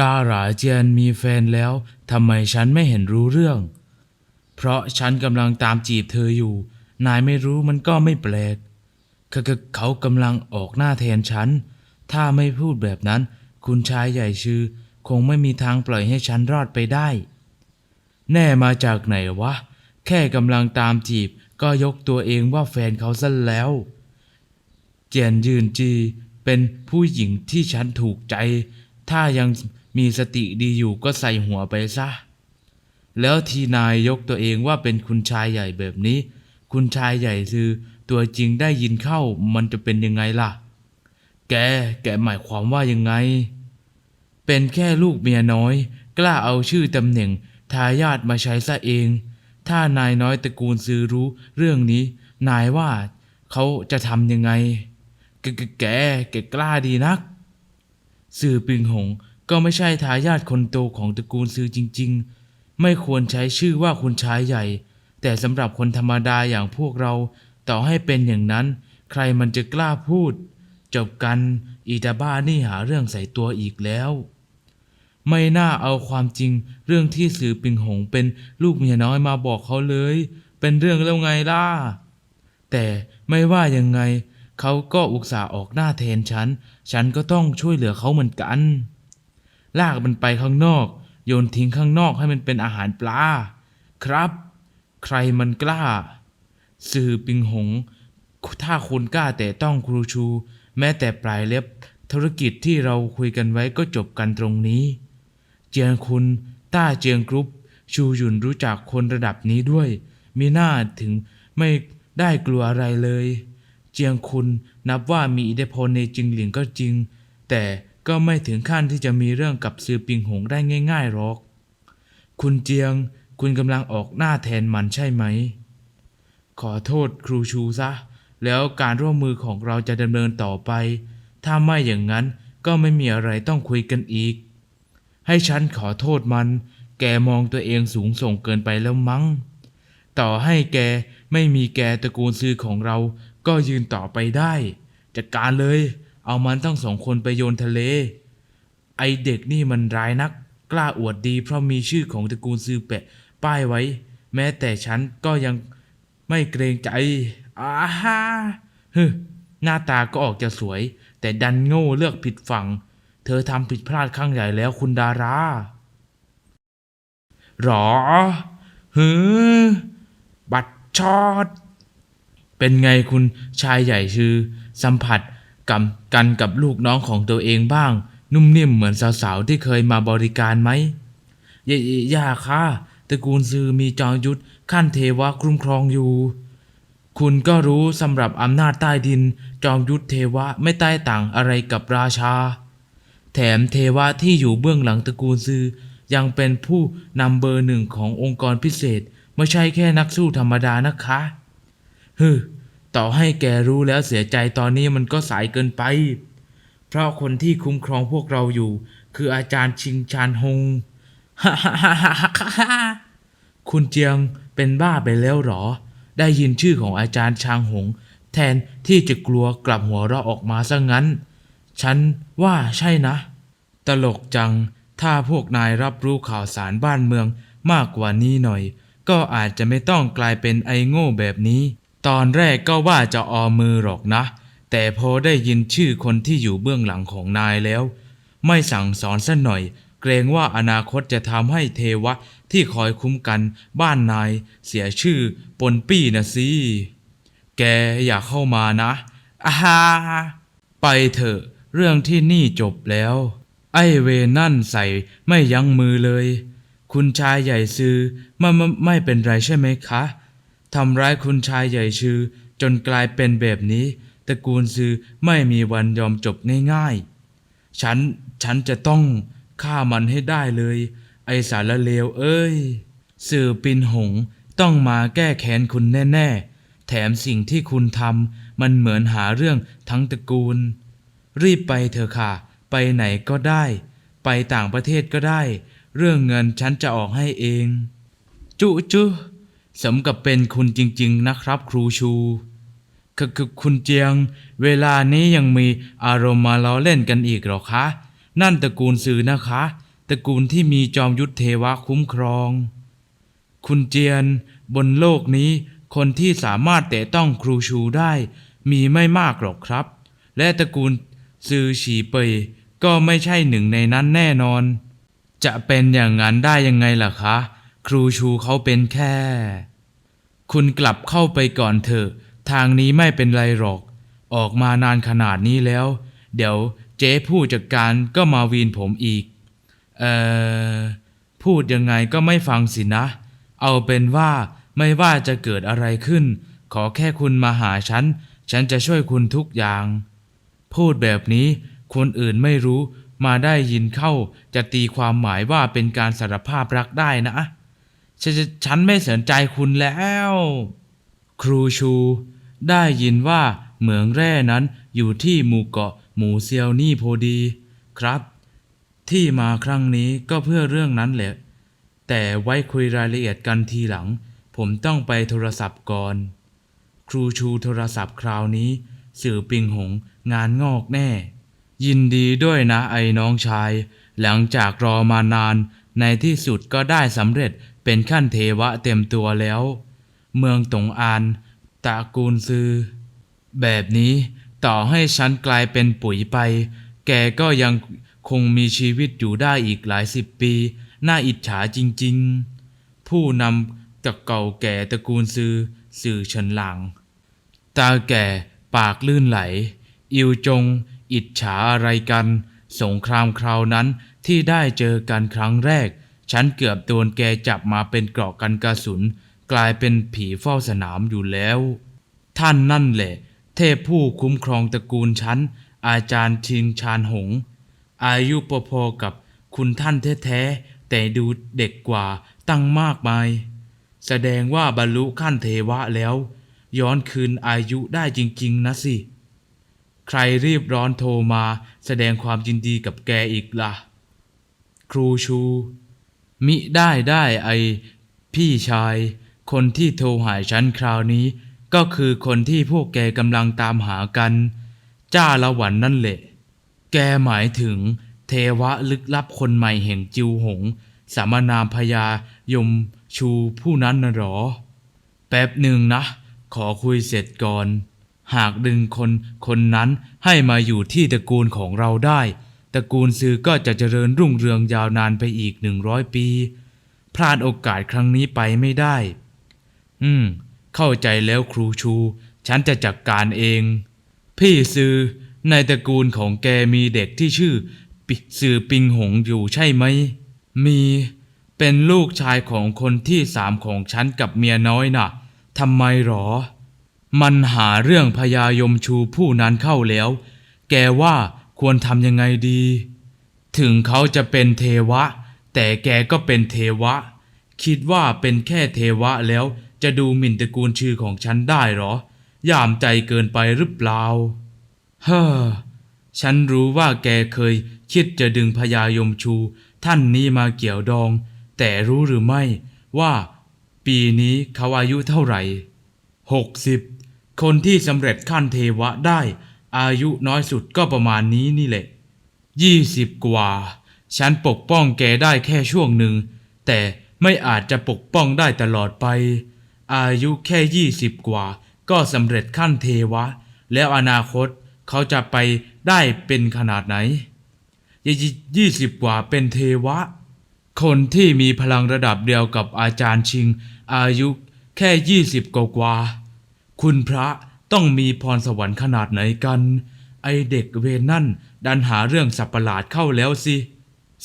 ดาราเจียนมีแฟนแล้วทำไมฉันไม่เห็นรู้เรื่อง เพราะฉันกำลังตามจีบเธออยู่ นายไม่รู้มันก็ไม่แปลกคือเขากำลังออกหน้าแทนฉัน ถ้าไม่พูดแบบนั้น คุณชายใหญ่ชื่อ คงไม่มีทางปล่อยให้ฉันรอดไปได้ แน่มาจากไหนวะ แค่กำลังตามจีบก็ยกตัวเองว่าแฟนเขาซะแล้ว เจียนยืนจี เป็นผู้หญิงที่ฉันถูกใจ ถ้ายัง มีสติดีอยู่ก็ใส่หัวไปซะ แล้วทีนายยกตัวเองว่าเป็นคุณชายใหญ่แบบนี้ คุณชายใหญ่คือตัวจริงได้ยินเข้ามันจะเป็นยังไงล่ะ แก แกหมายความว่ายังไง เป็นแค่ลูกเมียน้อย กล้าเอาชื่อตำแหน่งทายาทมาใช้ซะเอง ถ้านายน้อยตระกูลซื้อรู้เรื่องนี้ นายว่าเขาจะทำยังไง แก แก แกแกกล้าดีนัก สื่อปิงหง ก็ไม่ใช่ทายาทคนโตของตระกูลซือจริง ๆ ไม่ควรใช้ชื่อว่าคุณชายใหญ่ แต่สำหรับคนธรรมดาอย่างพวกเราต่อให้เป็นอย่างนั้น ใครมันจะกล้าพูด จบกันอีตาบ้านี่หาเรื่องใส่ตัวอีกแล้ว ไม่น่าเอาความจริง เรื่องที่สื่อปิงหงเป็นลูกเมียน้อยมาบอกเขาเลย เป็นเรื่องแล้วไงล่ะแต่ไม่ว่ายังไง เขาก็อุตส่าห์ออกหน้าแทนฉัน ฉันก็ต้องช่วยเหลือเขาเหมือนกัน ลากมันไปข้างนอก โยนทิ้งข้างนอกให้มันเป็นอาหารปลา ครับ ใครมันกล้า สื่อปิงหง ถ้าคุณกล้าแต่ต้องครูชู แม้แต่ปลายเล็บ ธุรกิจที่เราคุยกันไว้ก็จบกันตรงนี้ เจียงคุณต้าเจียงกรุ๊ป ชูหยุนรู้จักคนระดับนี้ด้วย มีหน้าถึงไม่ได้กลัวอะไรเลย เจียงคุณนับว่ามีอิทธิพลในจิงหลิงก็จริง แต่ ก็ไม่ถึงขั้นที่จะมีเรื่องกับซือปิงหงได้ง่ายๆหรอก คุณเจียง คุณกำลังออกหน้าแทนมันใช่ไหม ขอโทษครูชูซะ แล้วการร่วมมือของเราจะดำเนินต่อไป ถ้าไม่อย่างนั้นก็ไม่มีอะไรต้องคุยกันอีก ให้ฉันขอโทษมัน แกมองตัวเองสูงส่งเกินไปแล้วมั้ง ต่อให้แกไม่มีแกตระกูลซื้อของเรา ก็ยืนต่อไปได้ จัดการเลย เอามันทั้งสองคนไปโยนทะเล ไอเด็กนี่มันร้ายนัก กล้าอวดดี เพราะมีชื่อของตระกูลซื้อแปะ ป้ายไว้ แม้แต่ฉันก็ยังไม่เกรงใจอาฮ่าฮึหน้าตาก็ออกจะสวย แต่ดันโง่เลือกผิดฝั่ง เธอทำผิดพลาดครั้งใหญ่แล้วคุณดาราหรอฮือบัตรชอด เป็นไงคุณชายใหญ่ชื่อ สัมผัส กับกันกับลูกน้องของตัวเองบ้าง นุ่มนิ่มเหมือนสาวๆที่เคยมาบริการไหมยยย่าค่ะตระกูลซือมีจอมยุทธขั้นเทวะคุ้มครองอยู่ คุณก็รู้สำหรับอำนาจใต้ดิน จอมยุทธเทวะไม่ใต้ต่างอะไรกับราชา แถมเทวะที่อยู่เบื้องหลังตระกูลซือยังเป็นผู้นำเบอร์หนึ่งขององค์กรพิเศษ ไม่ใช่แค่นักสู้ธรรมดานะคะฮึ ต่อให้แกรู้แล้วเสียใจตอนนี้มันก็สายเกินไป เพราะคนที่คุ้มครองพวกเราอยู่ คืออาจารย์ชิงชานฮงคุณเจียงเป็นบ้าไปแล้วหรอ ได้ยินชื่อของอาจารย์ชางหง แทนที่จะกลัวกลับหัวเราะออกมาซะงั้น ฉันว่าใช่นะ ตลกจัง ถ้าพวกนายรับรู้ข่าวสารบ้านเมืองมากกว่านี้หน่อย ก็อาจจะไม่ต้องกลายเป็นไอโง่แบบนี้ ตอนแรกก็ว่าจะออมือหรอกนะ แต่พอได้ยินชื่อคนที่อยู่เบื้องหลังของนายแล้ว ไม่สั่งสอนสัหน่อย เกรงว่าอนาคตจะทำให้เทวะที่คอยคุ้มกันบ้านนายเสียชื่อปนปี้นะสิ แกอย่าเข้ามานะอาฮาไปเถอะ เรื่องที่นี่จบแล้ว ไอเวนั่นใส่ไม่ยั้งมือเลย คุณชายใหญ่ซื้อไม่ไม่ไม่เป็นไรใช่ไหมคะ ทำร้ายคุณชายใหญ่ชื่อ จนกลายเป็นแบบนี้ตระกูลซือไม่มีวันยอมจบง่ายๆ ฉัน ฉันจะต้องฆ่ามันให้ได้เลย ไอสารเลวเอ้ย สื่อปินหงต้องมาแก้แค้นคุณแน่ๆ แถมสิ่งที่คุณทำมันเหมือนหาเรื่องทั้งตระกูล รีบไปเถอะค่ะ ไปไหนก็ได้ ไปต่างประเทศก็ได้ เรื่องเงินฉันจะออกให้เอง จุจุ สมกับเป็นคุณจริง ๆ นะครับ ครูชูคือคือคุณเจียง เวลานี้ยังมีอารมณ์มาล้อเล่นกันอีกหรอคะ นั่นตระกูลซือนะคะ ตระกูลที่มีจอมยุทธเทวะคุ้มครอง คุณเจียน บนโลกนี้ คนที่สามารถแตะต้องครูชูได้ มีไม่มากหรอกครับ และตระกูลซือฉีเปยก็ไม่ใช่หนึ่งในนั้นแน่นอน จะเป็นอย่างนั้นได้ยังไงล่ะคะ ครูชูเขาเป็นแค่ คุณกลับเข้าไปก่อนเถอะ ทางนี้ไม่เป็นไรหรอก ออกมานานขนาดนี้แล้ว เดี๋ยวเจ๊ผู้จัดการก็มาวีนผมอีก เอ่อ พูดยังไงก็ไม่ฟังสินะ เอาเป็นว่าไม่ว่าจะเกิดอะไรขึ้น ขอแค่คุณมาหาฉัน ฉันจะช่วยคุณทุกอย่าง พูดแบบนี้ คนอื่นไม่รู้มาได้ยินเข้าจะตีความหมายว่าเป็นการสารภาพรักได้นะ ฉันจะฉันไม่สนใจคุณแล้ว ครูชู ได้ยินว่าเหมืองแร่นั้นอยู่ที่หมู่เกาะหมู่เซียวนี่พอดี ครับ ที่มาครั้งนี้ก็เพื่อเรื่องนั้นแหละ แต่ไว้คุยรายละเอียดกันทีหลัง ผมต้องไปโทรศัพท์ก่อน ครูชูโทรศัพท์คราวนี้ สื่อปิงหงงานงอกแน่ ยินดีด้วยนะไอ้น้องชาย หลังจากรอมานานในที่สุดก็ได้สำเร็จ เป็นขั้นเทวะเต็มตัวแล้ว เมืองตงอานตระกูลซือ แบบนี้ต่อให้ฉันกลายเป็นปุ๋ยไป แกก็ยังคงมีชีวิตอยู่ได้อีกหลายสิบปี น่าอิจฉาจริงๆ ผู้นำจากเก่าแก่ตระกูลซือสื่อเฉินหลัง ตาแก่ปากลื่นไหล อิวจง อิจฉาอะไรกัน สงครามคราวนั้นที่ได้เจอกันครั้งแรก ฉันเกือบโดนแกจับมาเป็นเกราะกันกระสุน กลายเป็นผีเฝ้าสนามอยู่แล้ว ท่านนั่นแหละ เทพผู้คุ้มครองตระกูลฉัน อาจารย์ชิงชานหง อายุพอๆกับคุณท่านแท้ๆ แต่ดูเด็กกว่าตั้งมากมาย แสดงว่าบรรลุขั้นเทวะแล้ว ย้อนคืนอายุได้จริง ๆ นะสิ ใครรีบร้อนโทรมาแสดงความยินดีกับแกอีกล่ะ ครูชู มิได้ได้ไอพี่ชาย คนที่โทรหาฉันคราวนี้ ก็คือคนที่พวกแกกำลังตามหากัน จ้าละหวันนั่นแหละ แกหมายถึง เทวะลึกลับคนใหม่แห่งจิวหง สามนามพญายมชูผู้นั้นน่ะหรอ แป๊บหนึ่งนะ ขอคุยเสร็จก่อน หากดึงคนคนนั้นให้มาอยู่ที่ตระกูลของเราได้ ตระกูลซือก็จะเจริญรุ่งเรืองยาวนานไปอีกหนึ่งร้อยปี พลาดโอกาสครั้งนี้ไปไม่ได้ อืม เข้าใจแล้วครูชู ฉันจะจัดกการเอง พี่ซือในตระกูลของแกมีเด็กที่ชื่อปิซือปิงหงอยู่ใช่ไหม มีเป็นลูกชายของคนที่สามของฉันกับเมียน้อยน่ะทำไมหรอ มันหาเรื่องพญายมชูผู้นั้นเข้าแล้ว แกว่า ควรทำยังไงดี ถึงเขาจะเป็นเทวะ แต่แกก็เป็นเทวะ คิดว่าเป็นแค่เทวะแล้วจะดูหมิ่นตระกูลชื่อของฉันได้หรอย่ามใจเกินไปหรือเปล่า เฮ้อ ฉันรู้ว่าแกเคยคิดจะดึงพญายมชู ท่านนี้มาเกี่ยวดอง แต่รู้หรือไม่ว่าปีนี้เขาอายุเท่าไหร่หกสิบคนที่สำเร็จขั้นเทวะได้ อายุน้อยสุดก็ประมาณนี้นี่แหละยี่สิบกว่า ฉันปกป้องแกได้แค่ช่วงหนึ่ง แต่ไม่อาจจะปกป้องได้ตลอดไป อายุแค่ยี่สิบกว่า ก็สำเร็จขั้นเทวะ แล้วอนาคตเขาจะไปได้เป็นขนาดไหนยี่สิบกว่าเป็นเทวะ คนที่มีพลังระดับเดียวกับอาจารย์ชิง อายุแค่ยี่สิบกว่า คุณพระ ต้องมีพรสวรรค์ขนาดไหนกัน ไอเด็กเวนั่น ดันหาเรื่องสับประหลาดเข้าแล้วสิ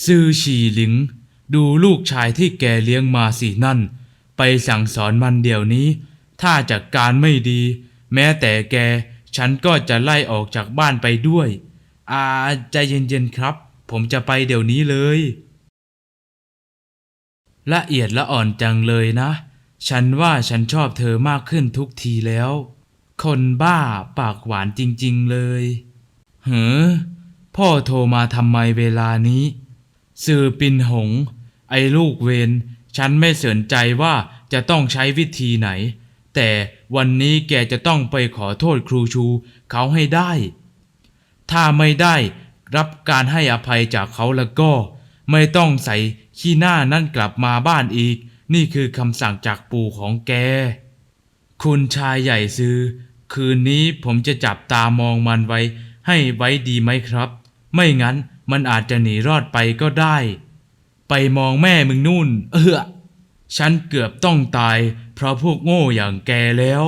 ซื่อฉีหลิง ดูลูกชายที่แกเลี้ยงมาสินั่น ไปสั่งสอนมันเดี๋ยวนี้ ถ้าจัดการไม่ดี แม้แต่แก ฉันก็จะไล่ออกจากบ้านไปด้วย อาใจเย็นๆครับ ผมจะไปเดี๋ยวนี้เลย ละเอียดละอ่อนจังเลยนะ ฉันว่าฉันชอบเธอมากขึ้นทุกทีแล้ว คนบ้าปากหวานจริง ๆ เลยเฮ้อพ่อโทรมาทำไมเวลานี้ สื่อปินหง ไอ้ลูกเวนฉันไม่สนใจว่าจะต้องใช้วิธีไหน แต่วันนี้แกจะต้องไปขอโทษครูชูเขาให้ได้ ถ้าไม่ได้รับการให้อภัยจากเขาแล้วก็ ไม่ต้องใส่ขี้หน้านั่นกลับมาบ้านอีก นี่คือคำสั่งจากปู่ของแก คุณชายใหญ่ซื้อ คืนนี้ผมจะจับตามองมันไว้ ให้ไว้ดีไหมครับ ไม่งั้นมันอาจจะหนีรอดไปก็ได้ ไปมองแม่มึงนู่น เออฉันเกือบต้องตาย เพราะพวกโง่อย่างแกแล้ว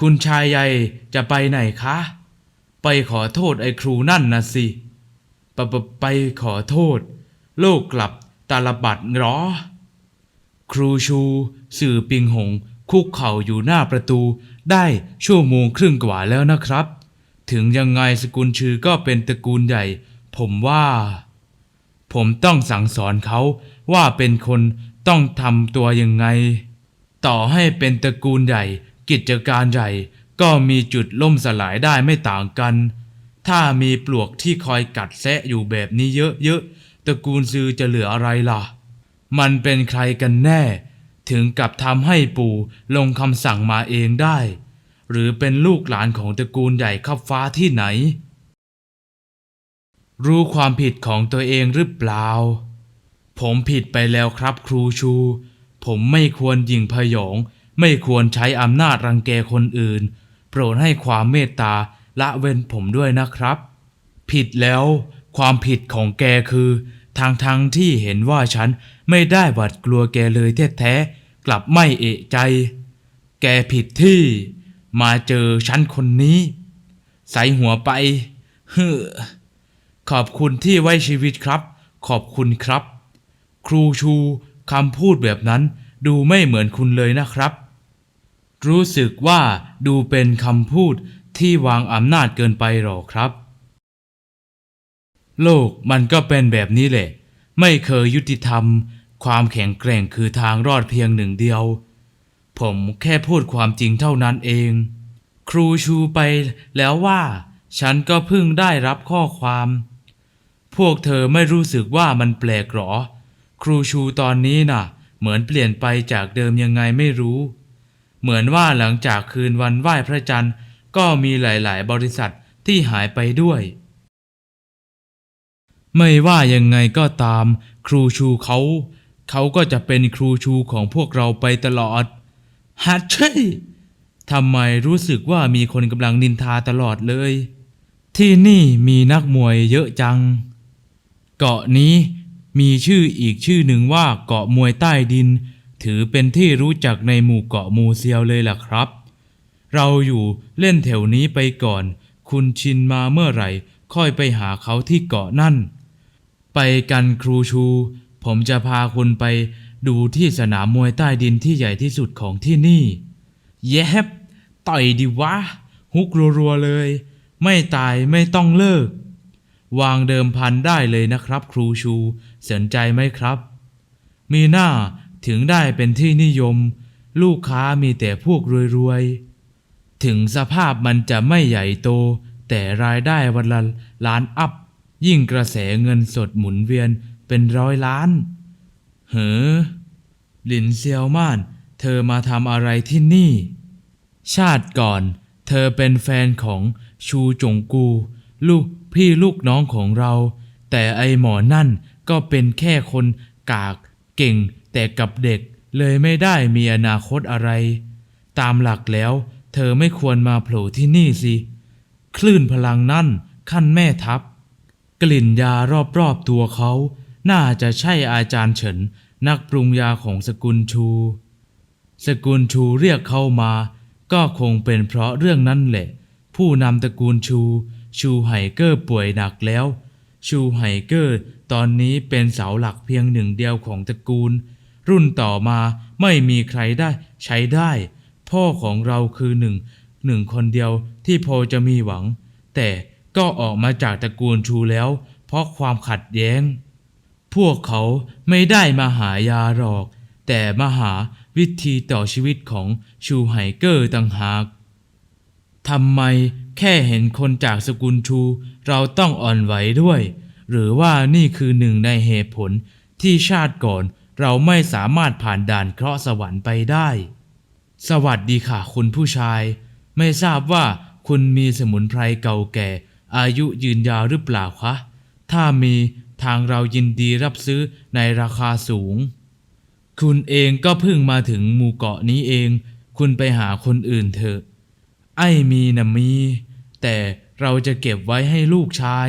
คุณชายใหญ่จะไปไหนคะ ไปขอโทษไอ้ครูนั่นนะสิปะปะไปขอโทษ โลกกลับตาลบัดเหรอ ครูชู สื่อปิงหงคุกเข่าอยู่หน้าประตู ได้ชั่วโมงครึ่งกว่าแล้วนะครับ ถึงยังไงสกุลชื่อก็เป็นตระกูลใหญ่ ผมว่า ผมต้องสั่งสอนเขาว่าเป็นคนต้องทำตัวยังไง ต่อให้เป็นตระกูลใหญ่ กิจการใหญ่ ก็มีจุดล่มสลายได้ไม่ต่างกัน ถ้ามีปลวกที่คอยกัดแซะอยู่แบบนี้เยอะๆตระกูลซือจะเหลืออะไรล่ะ มันเป็นใครกันแน่ ถึงกับทำให้ปู่ลงคำสั่งมาเองได้ หรือเป็นลูกหลานของตระกูลใหญ่ขับฟ้าที่ไหน รู้ความผิดของตัวเองหรือเปล่า ผมผิดไปแล้วครับครูชู ผมไม่ควรยิงพยอง ไม่ควรใช้อำนาจรังแกคนอื่น โปรดให้ความเมตตาละเว้นผมด้วยนะครับ ผิดแล้วความผิดของแกคือทางทางที่เห็นว่าฉันไม่ได้หวาดกลัวแกเลยแท้ๆ กลับไม่เอะใจ แกผิดที่มาเจอฉันคนนี้ ใส่หัวไปเฮ้อขอบคุณที่ไว้ชีวิตครับ ขอบคุณครับ ครูชูคำพูดแบบนั้นดูไม่เหมือนคุณเลยนะครับ รู้สึกว่าดูเป็นคำพูดที่วางอำนาจเกินไปหรอครับ โลกมันก็เป็นแบบนี้แหละ ไม่เคยยุติธรรม ความแข็งแกร่งคือทางรอดเพียงหนึ่งเดียว ผมแค่พูดความจริงเท่านั้นเอง ครูชูไปแล้วว่า ฉันก็เพิ่งได้รับข้อความ พวกเธอไม่รู้สึกว่ามันแปลกหรอ ครูชูตอนนี้น่ะ เหมือนเปลี่ยนไปจากเดิมยังไงไม่รู้ เหมือนว่าหลังจากคืนวันไหว้พระจันทร์ก็มีหลายๆ บริษัทที่หายไปด้วย ไม่ว่ายังไงก็ตาม ครูชูเขา เขาก็จะเป็นครูชูของพวกเราไปตลอดฮัทเช่ทำไมรู้สึกว่ามีคนกำลังนินทาตลอดเลย ที่นี่มีนักมวยเยอะจัง เกาะนี้มีชื่ออีกชื่อหนึ่งว่าเกาะมวยใต้ดิน ถือเป็นที่รู้จักในหมู่เกาะมูเซียวเลยล่ะครับ เราอยู่เล่นแถวนี้ไปก่อน คุณชินมาเมื่อไหร่ ค่อยไปหาเขาที่เกาะนั่น ไปกันครูชู ผมจะพาคุณไปดูที่สนามมวยใต้ดินที่ใหญ่ที่สุดของที่นี่ เย็บต่อยดิวะ ฮุกรัวๆเลย ไม่ตายไม่ต้องเลิก วางเดิมพันได้เลยนะครับครูชู สนใจไหมครับ มีหน้าถึงได้เป็นที่นิยม ลูกค้ามีแต่พวกรวยๆ ถึงสภาพมันจะไม่ใหญ่โต แต่รายได้วันละล้านอัพ ยิ่งกระแสเงินสดหมุนเวียน เป็นร้อยล้านเฮ้อหลินเซียวม่าน เธอมาทำอะไรที่นี่ ชาติก่อน เธอเป็นแฟนของชูจงกู ลูกพี่ลูกน้องของเรา แต่ไอหมอนั่นก็เป็นแค่คนกากเก่งแต่กับเด็กเลยไม่ได้มีอนาคตอะไร ตามหลักแล้ว เธอไม่ควรมาโผล่ที่นี่สิ คลื่นพลังนั่นขั้นแม่ทัพ กลิ่นยารอบๆตัวเขา น่าจะใช่อาจารย์เฉินนักปรุงยาของสกุลชู สกุลชูเรียกเข้ามา ก็คงเป็นเพราะเรื่องนั้นแหละ ผู้นำตระกูลชู ชูไห่เกอร์ป่วยหนักแล้ว ชูไห่เกอร์ตอนนี้เป็นเสาหลักเพียงหนึ่งเดียวของตระกูล รุ่นต่อมาไม่มีใครได้ใช้ได้ พ่อของเราคือหนึ่งหนึ่งคนเดียวที่พอจะมีหวัง แต่ก็ออกมาจากตระกูลชูแล้ว เพราะความขัดแย้ง พวกเขาไม่ได้มาหายาหรอก แต่มาหาวิธีต่อชีวิตของชูไห่เกอร์ต่างหากทำไมแค่เห็นคนจากสกุลชู เราต้องอ่อนไหวด้วย หรือว่านี่คือหนึ่งในเหตุผลที่ชาติก่อนเราไม่สามารถผ่านด่านเคราะห์สวรรค์ไปได้ สวัสดีค่ะคุณผู้ชาย ไม่ทราบว่าคุณมีสมุนไพรเก่าแก่ อายุยืนยาวหรือเปล่าคะ ถ้ามี ทางเรายินดีรับซื้อในราคาสูง คุณเองก็เพิ่งมาถึงหมู่เกาะนี้เอง คุณไปหาคนอื่นเถอะ ไอ้มีนะมี แต่เราจะเก็บไว้ให้ลูกชาย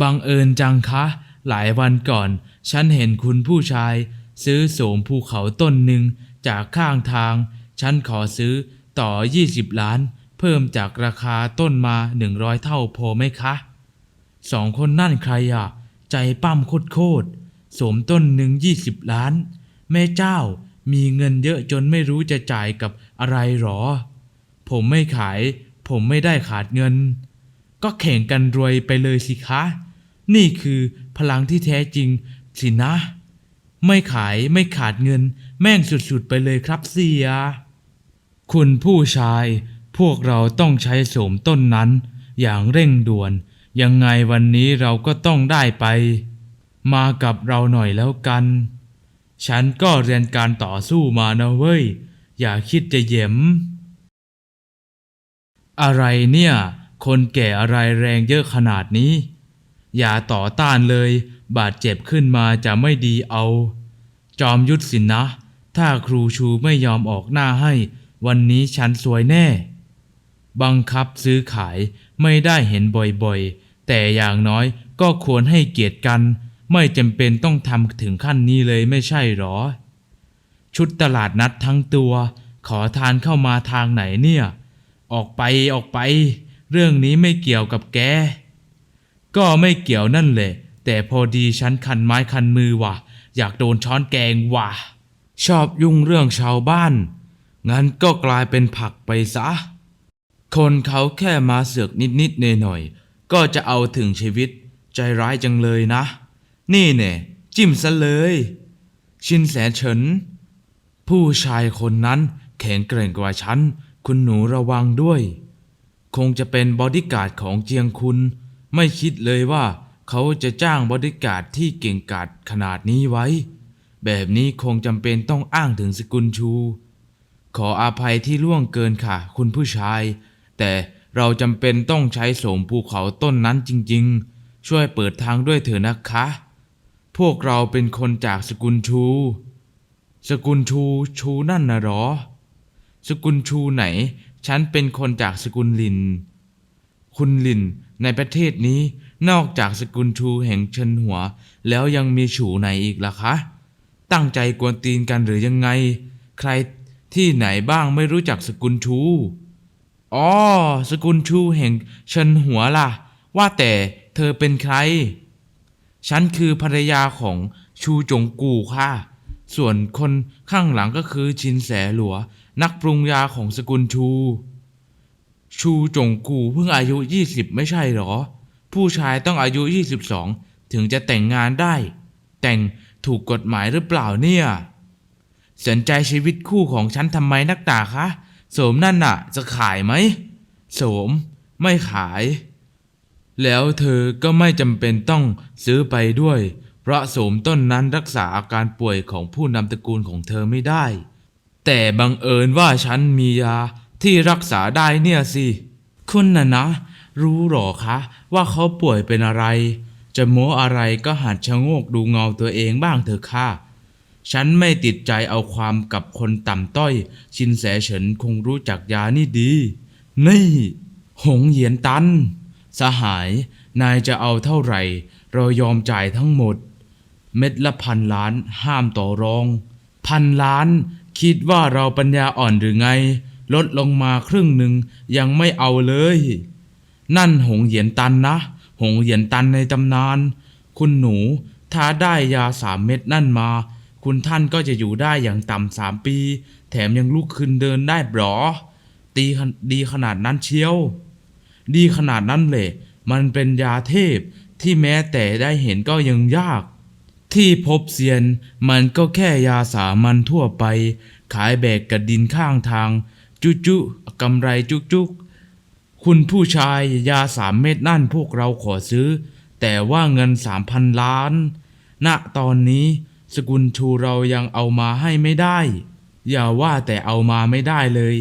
บังเอิญจังคะ หลายวันก่อน ฉันเห็นคุณผู้ชาย ซื้อโสมภูเขาต้นหนึ่งจากข้างทาง ฉันขอซื้อต่อ 20 ล้าน เพิ่มจากราคาต้นมา 100 เท่าพอไหมคะสองคนนั่นใครอะ ใจปั้มโคตรโคตรๆโสมต้นหนึ่ง20ล้าน แม่เจ้ามีเงินเยอะจนไม่รู้จะจ่ายกับอะไรหรอ ผมไม่ขาย ผมไม่ได้ขาดเงิน ก็แข่งกันรวยไปเลยสิคะ นี่คือพลังที่แท้จริงสินะ ไม่ขายไม่ขาดเงิน แม่งสุดๆไปเลยครับเสีย คุณผู้ชาย พวกเราต้องใช้โสมต้นนั้น อย่างเร่งด่วน ยังไงวันนี้เราก็ต้องได้ไป มากับเราหน่อยแล้วกัน ฉันก็เรียนการต่อสู้มานะเว้ย อย่าคิดจะเหย็มอะไรเนี่ย คนแก่อะไรแรงเยอะขนาดนี้ อย่าต่อต้านเลย บาดเจ็บขึ้นมาจะไม่ดีเอา จอมยุทธสินนะ ถ้าครูชูไม่ยอมออกหน้าให้ วันนี้ฉันสวยแน่ บังคับซื้อขายไม่ได้เห็นบ่อยๆ แต่อย่างน้อยก็ควรให้เกียรติกัน ไม่จำเป็นต้องทำถึงขั้นนี้เลยไม่ใช่หรอ ชุดตลาดนัดทั้งตัว ขอทานเข้ามาทางไหนเนี่ย ออกไปออกไป เรื่องนี้ไม่เกี่ยวกับแก ก็ไม่เกี่ยวนั่นแหละ แต่พอดีฉันคันไม้คันมือว่ะ อยากโดนช้อนแกงว่ะ ชอบยุ่งเรื่องชาวบ้าน งั้นก็กลายเป็นผักไปซะ คนเขาแค่มาเสือกนิดๆเนหน่อย ก็จะเอาถึงชีวิต ใจร้ายจังเลยนะ นี่แน่จิ้มซะเลย ชินแสเฉิน ผู้ชายคนนั้นแข็งแกร่งกว่าฉัน คุณหนูระวังด้วย คงจะเป็นบอดี้การ์ดของเจียงคุณ ไม่คิดเลยว่าเขาจะจ้างบอดี้การ์ดที่เก่งกาจขนาดนี้ไว้ แบบนี้คงจำเป็นต้องอ้างถึงสกุลชู ขออาภัยที่ล่วงเกินค่ะ คุณผู้ชาย แต่เราจำเป็นต้องใช้โสมภูเขาต้นนั้นจริงๆ ช่วยเปิดทางด้วยเถอะนะคะ พวกเราเป็นคนจากสกุลชู สกุลชูชูนั่นนะหรอ สกุลชูไหน ฉันเป็นคนจากสกุลลิน คุณลินในประเทศนี้นอกจากสกุลชูแห่งเชินหัว แล้วยังมีฉูไหนอีกล่ะคะ ตั้งใจกวนตีนกันหรือยังไง ใครที่ไหนบ้างไม่รู้จักสกุลชู อ๋อ สกุลชูแห่งเชินหัวล่ะ ว่าแต่เธอเป็นใคร ฉันคือภรรยาของชูจงกูค่ะ ส่วนคนข้างหลังก็คือชินแสหลัว นักปรุงยาของสกุลชู ชูจงกูเพิ่งอายุ 20 ไม่ใช่หรอ ผู้ชายต้องอายุ 22 ถึงจะแต่งงานได้ แต่งถูกกฎหมายหรือเปล่าเนี่ย สนใจชีวิตคู่ของฉันทำไมนักตาคะ โสมนั่นน่ะ จะขายไหมโสมไม่ขาย แล้วเธอก็ไม่จำเป็นต้องซื้อไปด้วย เพราะโสมต้นนั้นรักษาอาการป่วยของผู้นำตระกูลของเธอไม่ได้ แต่บังเอิญว่าฉันมียาที่รักษาได้เนี่ยสิคุณน่ะนะ รู้หรอคะ ว่าเขาป่วยเป็นอะไร จะโม้อะไรก็หัดชะโงกดูเงาตัวเองบ้างเถอะค่ะ ฉันไม่ติดใจเอาความกับคนต่ำต้อย ชินแสเฉินคงรู้จักยานี่ดี นี่ หงเหยียนตัน สหาย นายจะเอาเท่าไหร่ เรายอมจ่ายทั้งหมด เม็ดละพันล้านห้ามต่อรอง พันล้าน คิดว่าเราปัญญาอ่อนหรือไง ลดลงมาครึ่งหนึ่งยังไม่เอาเลย นั่นหงเหยียนตันนะ หงเหยียนตันในตำนาน คุณหนู ถ้าได้ยาสามเม็ดนั่นมา คุณท่านก็จะอยู่ได้อย่างต่ำสามปี แถมยังลุกขึ้นเดินได้หรอตีดีขนาดนั้นเชียว ดีขนาดนั้นเลยมันเป็นยาเทพที่แม้แต่ได้เห็นก็ยังยาก ที่พบเซียนมันก็แค่ยาสามัญทั่วไป ขายแบกกระดินข้างทาง จุจุกำไรจุกจุกคุณผู้ชายยาสามเม็ดนั่นพวกเราขอซื้อ แต่ว่าเงินสามพันล้าน ณตอนนี้ สกุลชูเรายังเอามาให้ไม่ได้ อย่าว่าแต่เอามาไม่ได้เลย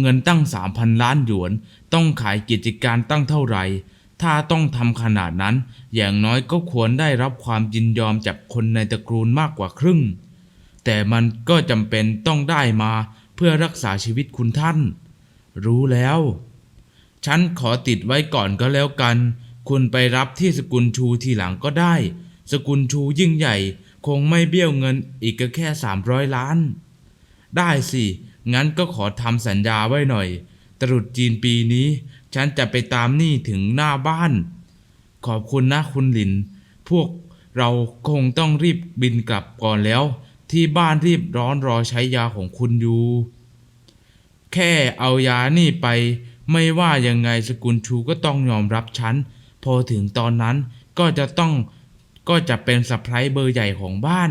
เงินตั้งสามพันล้านหยวน ต้องขายกิจการตั้งเท่าไหร่ ถ้าต้องทำขนาดนั้น อย่างน้อยก็ควรได้รับความยินยอมจากคนในตระกูลมากกว่าครึ่ง แต่มันก็จำเป็นต้องได้มาเพื่อรักษาชีวิตคุณท่าน รู้แล้ว ฉันขอติดไว้ก่อนก็แล้วกัน คุณไปรับที่สกุลชูทีหลังก็ได้ สกุลชูยิ่งใหญ่ คงไม่เบี้ยวเงินอีกก็แค่สามร้อยล้าน ได้สิ งั้นก็ขอทำสัญญาไว้หน่อย ตรุษจีนปีนี้ ฉันจะไปตามหนี่ถึงหน้าบ้าน ขอบคุณนะคุณหลิน พวกเราคงต้องรีบบินกลับก่อนแล้ว ที่บ้านรีบร้อนรอใช้ยาของคุณอยู่ แค่เอายานี่ไป ไม่ว่ายังไงสกุลชูก็ต้องยอมรับฉัน พอถึงตอนนั้นก็จะต้อง ก็จะเป็นสะพายเบอร์ใหญ่ของบ้าน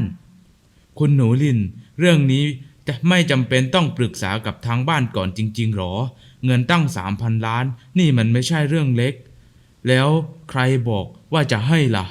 คุณหนูลิน เรื่องนี้จะไม่จำเป็นต้องปรึกษากับทางบ้านก่อนจริง ๆหรอ เงินตั้งสามพันล้าน นี่มันไม่ใช่เรื่องเล็ก แล้วใครบอกว่าจะให้ล่ะ